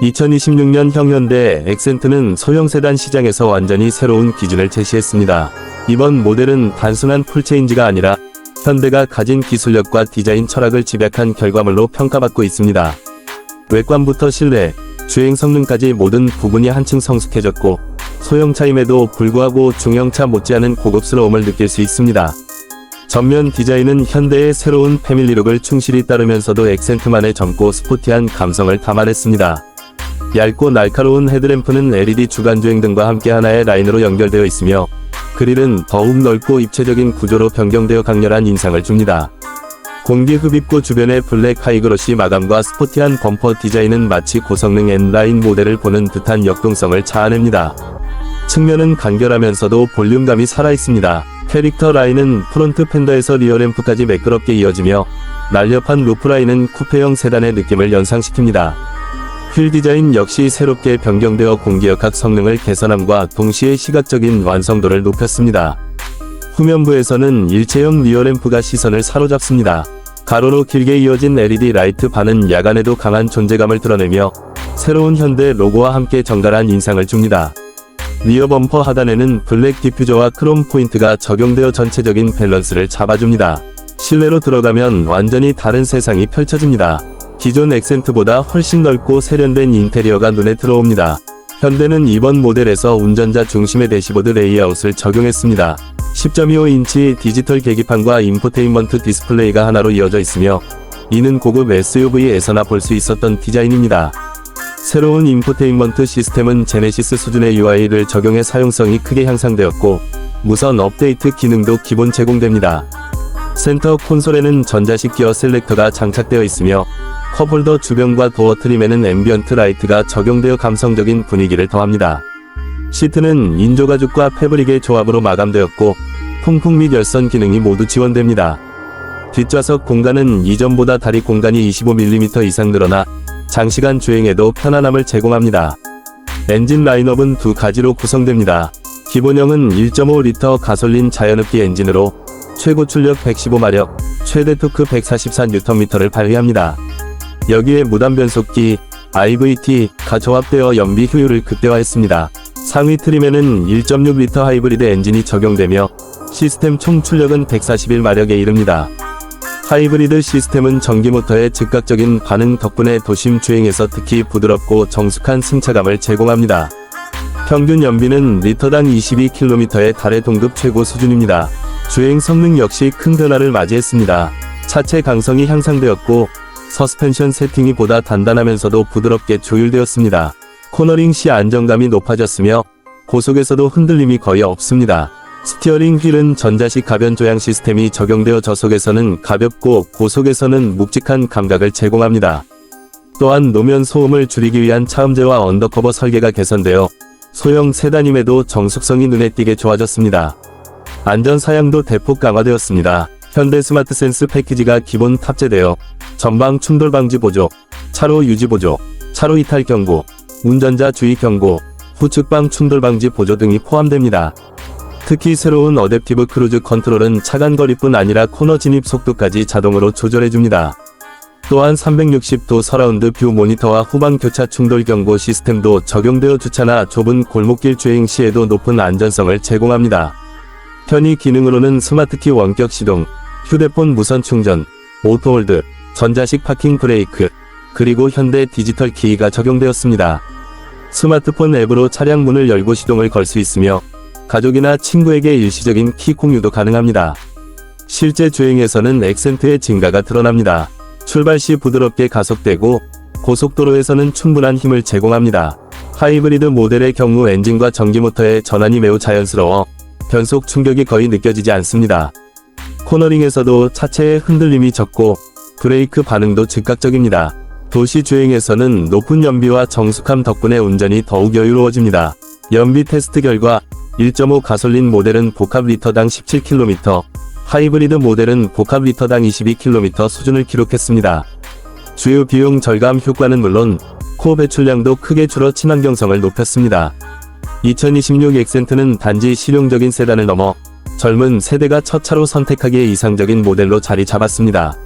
2026년 형현대 엑센트는 소형 세단 시장에서 완전히 새로운 기준을 제시했습니다. 이번 모델은 단순한 풀체인지가 아니라 현대가 가진 기술력과 디자인 철학을 집약한 결과물로 평가받고 있습니다. 외관부터 실내, 주행 성능까지 모든 부분이 한층 성숙해졌고 소형차임에도 불구하고 중형차 못지않은 고급스러움을 느낄 수 있습니다. 전면 디자인은 현대의 새로운 패밀리룩을 충실히 따르면서도 엑센트만의 젊고 스포티한 감성을 담아냈습니다. 얇고 날카로운 헤드램프는 LED 주간주행 등과 함께 하나의 라인으로 연결되어 있으며 그릴은 더욱 넓고 입체적인 구조로 변경되어 강렬한 인상을 줍니다. 공기 흡입구 주변의 블랙 하이그로시 마감과 스포티한 범퍼 디자인은 마치 고성능 N라인 모델을 보는 듯한 역동성을 자아냅니다. 측면은 간결하면서도 볼륨감이 살아있습니다. 캐릭터 라인은 프론트 팬더에서 리어램프까지 매끄럽게 이어지며 날렵한 루프 라인은 쿠페형 세단의 느낌을 연상시킵니다. 휠 디자인 역시 새롭게 변경되어 공기역학 성능을 개선함과 동시에 시각적인 완성도를 높였습니다. 후면부에서는 일체형 리어램프가 시선을 사로잡습니다. 가로로 길게 이어진 LED 라이트 반은 야간에도 강한 존재감을 드러내며 새로운 현대 로고와 함께 정갈한 인상을 줍니다. 리어 범퍼 하단에는 블랙 디퓨저와 크롬 포인트가 적용되어 전체적인 밸런스를 잡아줍니다. 실내로 들어가면 완전히 다른 세상이 펼쳐집니다. 기존 엑센트보다 훨씬 넓고 세련된 인테리어가 눈에 들어옵니다. 현대는 이번 모델에서 운전자 중심의 대시보드 레이아웃을 적용했습니다. 10.25인치 디지털 계기판과 인포테인먼트 디스플레이가 하나로 이어져 있으며 이는 고급 SUV에서나 볼 수 있었던 디자인입니다. 새로운 인포테인먼트 시스템은 제네시스 수준의 UI를 적용해 사용성이 크게 향상되었고 무선 업데이트 기능도 기본 제공됩니다. 센터 콘솔에는 전자식 기어 셀렉터가 장착되어 있으며 컵홀더 주변과 도어 트림에는 앰비언트 라이트가 적용되어 감성적인 분위기를 더합니다. 시트는 인조가죽과 패브릭의 조합으로 마감되었고 통풍 및 열선 기능이 모두 지원됩니다. 뒷좌석 공간은 이전보다 다리 공간이 25mm 이상 늘어나 장시간 주행에도 편안함을 제공합니다. 엔진 라인업은 두 가지로 구성됩니다. 기본형은 1.5리터 가솔린 자연흡기 엔진으로 최고 출력 115마력, 최대 토크 144Nm를 발휘합니다. 여기에 무단 변속기, IVT가 조합되어 연비 효율을 극대화했습니다. 상위 트림에는 1.6리터 하이브리드 엔진이 적용되며 시스템 총 출력은 141마력에 이릅니다. 하이브리드 시스템은 전기 모터의 즉각적인 반응 덕분에 도심 주행에서 특히 부드럽고 정숙한 승차감을 제공합니다. 평균 연비는 리터당 22km에 달해 동급 최고 수준입니다. 주행 성능 역시 큰 변화를 맞이했습니다. 차체 강성이 향상되었고 서스펜션 세팅이 보다 단단하면서도 부드럽게 조율되었습니다. 코너링 시 안정감이 높아졌으며 고속에서도 흔들림이 거의 없습니다. 스티어링 휠은 전자식 가변 조향 시스템이 적용되어 저속에서는 가볍고 고속에서는 묵직한 감각을 제공합니다. 또한 노면 소음을 줄이기 위한 차음제와 언더커버 설계가 개선되어 소형 세단임에도 정숙성이 눈에 띄게 좋아졌습니다. 안전 사양도 대폭 강화되었습니다. 현대 스마트 센스 패키지가 기본 탑재되어 전방 충돌 방지 보조, 차로 유지 보조, 차로 이탈 경고, 운전자 주의 경고, 후측방 충돌 방지 보조 등이 포함됩니다. 특히 새로운 어댑티브 크루즈 컨트롤은 차간 거리뿐 아니라 코너 진입 속도까지 자동으로 조절해줍니다. 또한 360도 서라운드 뷰 모니터와 후방 교차 충돌 경고 시스템도 적용되어 주차나 좁은 골목길 주행 시에도 높은 안전성을 제공합니다. 편의 기능으로는 스마트키 원격 시동, 휴대폰 무선 충전, 오토홀드, 전자식 파킹 브레이크, 그리고 현대 디지털 키가 적용되었습니다. 스마트폰 앱으로 차량 문을 열고 시동을 걸 수 있으며 가족이나 친구에게 일시적인 키 공유도 가능합니다. 실제 주행에서는 액센트의 증가가 드러납니다. 출발 시 부드럽게 가속되고 고속도로에서는 충분한 힘을 제공합니다. 하이브리드 모델의 경우 엔진과 전기 모터의 전환이 매우 자연스러워 변속 충격이 거의 느껴지지 않습니다. 코너링에서도 차체의 흔들림이 적고 브레이크 반응도 즉각적입니다. 도시 주행에서는 높은 연비와 정숙함 덕분에 운전이 더욱 여유로워집니다. 연비 테스트 결과 1.5 가솔린 모델은 복합 리터당 17km, 하이브리드 모델은 복합 리터당 22km 수준을 기록했습니다. 주요 비용 절감 효과는 물론 코어 배출량도 크게 줄어 친환경성을 높였습니다. 2026 엑센트는 단지 실용적인 세단을 넘어 젊은 세대가 첫 차로 선택하기에 이상적인 모델로 자리 잡았습니다.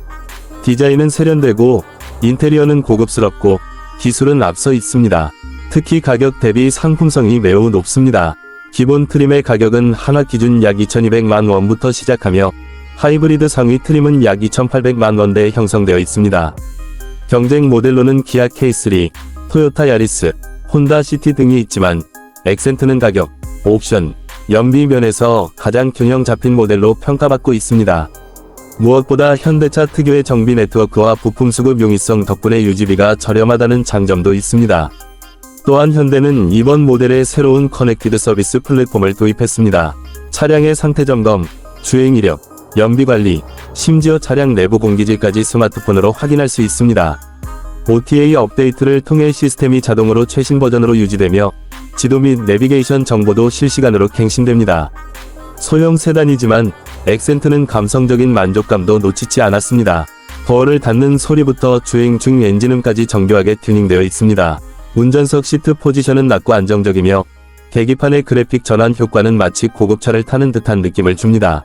디자인은 세련되고 인테리어는 고급스럽고 기술은 앞서 있습니다. 특히 가격 대비 상품성이 매우 높습니다. 기본 트림의 가격은 하나 기준 약 2200만 원부터 시작하며 하이브리드 상위 트림은 약 2800만 원대에 형성되어 있습니다. 경쟁 모델로는 기아 K3, 토요타 야리스, 혼다 시티 등이 있지만 엑센트는 가격, 옵션, 연비 면에서 가장 균형 잡힌 모델로 평가받고 있습니다. 무엇보다 현대차 특유의 정비 네트워크와 부품 수급 용이성 덕분에 유지비가 저렴하다는 장점도 있습니다. 또한 현대는 이번 모델에 새로운 커넥티드 서비스 플랫폼을 도입했습니다. 차량의 상태 점검, 주행 이력, 연비 관리, 심지어 차량 내부 공기질까지 스마트폰으로 확인할 수 있습니다. OTA 업데이트를 통해 시스템이 자동으로 최신 버전으로 유지되며 지도 및 내비게이션 정보도 실시간으로 갱신됩니다. 소형 세단이지만 엑센트는 감성적인 만족감도 놓치지 않았습니다. 거울을 닫는 소리부터 주행 중 엔진음까지 정교하게 튜닝되어 있습니다. 운전석 시트 포지션은 낮고 안정적이며 계기판의 그래픽 전환 효과는 마치 고급차를 타는 듯한 느낌을 줍니다.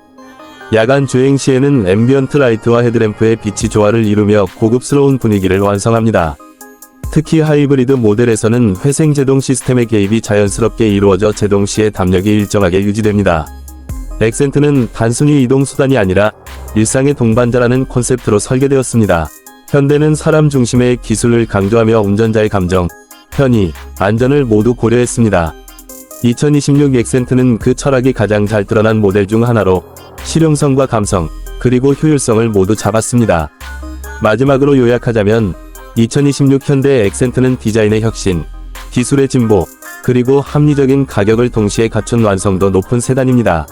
야간 주행 시에는 앰비언트 라이트와 헤드램프의 빛이 조화를 이루며 고급스러운 분위기를 완성합니다. 특히 하이브리드 모델에서는 회생 제동 시스템의 개입이 자연스럽게 이루어져 제동 시의 담력이 일정하게 유지됩니다. 엑센트는 단순히 이동 수단이 아니라 일상의 동반자라는 콘셉트로 설계되었습니다. 현대는 사람 중심의 기술을 강조하며 운전자의 감정, 편의, 안전을 모두 고려했습니다. 2026 엑센트는 그 철학이 가장 잘 드러난 모델 중 하나로 실용성과 감성, 그리고 효율성을 모두 잡았습니다. 마지막으로 요약하자면 2026 현대 엑센트는 디자인의 혁신, 기술의 진보, 그리고 합리적인 가격을 동시에 갖춘 완성도 높은 세단입니다.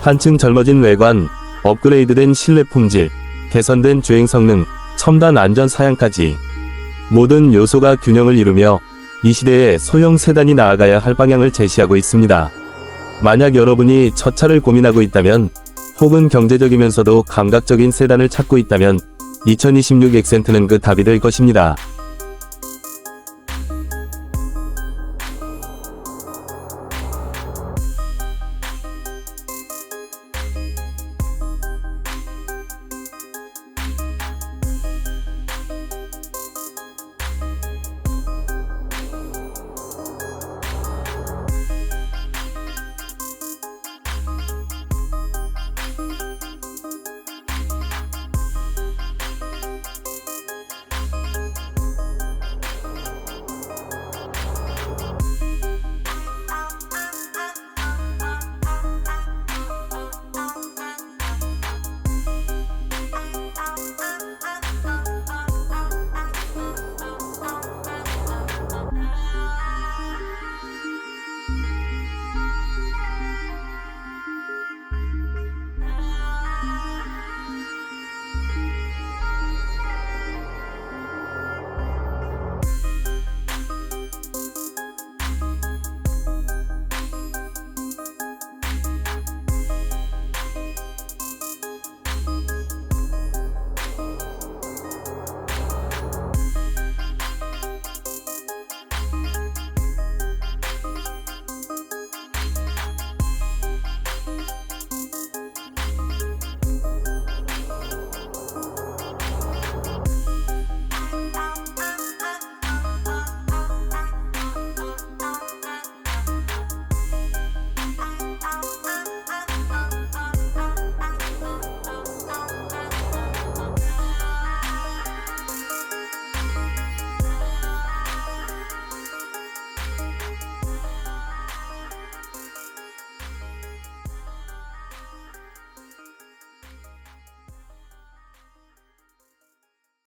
한층 젊어진 외관, 업그레이드된 실내 품질, 개선된 주행 성능, 첨단 안전 사양까지 모든 요소가 균형을 이루며 이 시대에 소형 세단이 나아가야 할 방향을 제시하고 있습니다. 만약 여러분이 첫 차를 고민하고 있다면 혹은 경제적이면서도 감각적인 세단을 찾고 있다면 2026 엑센트는 그 답이 될 것입니다.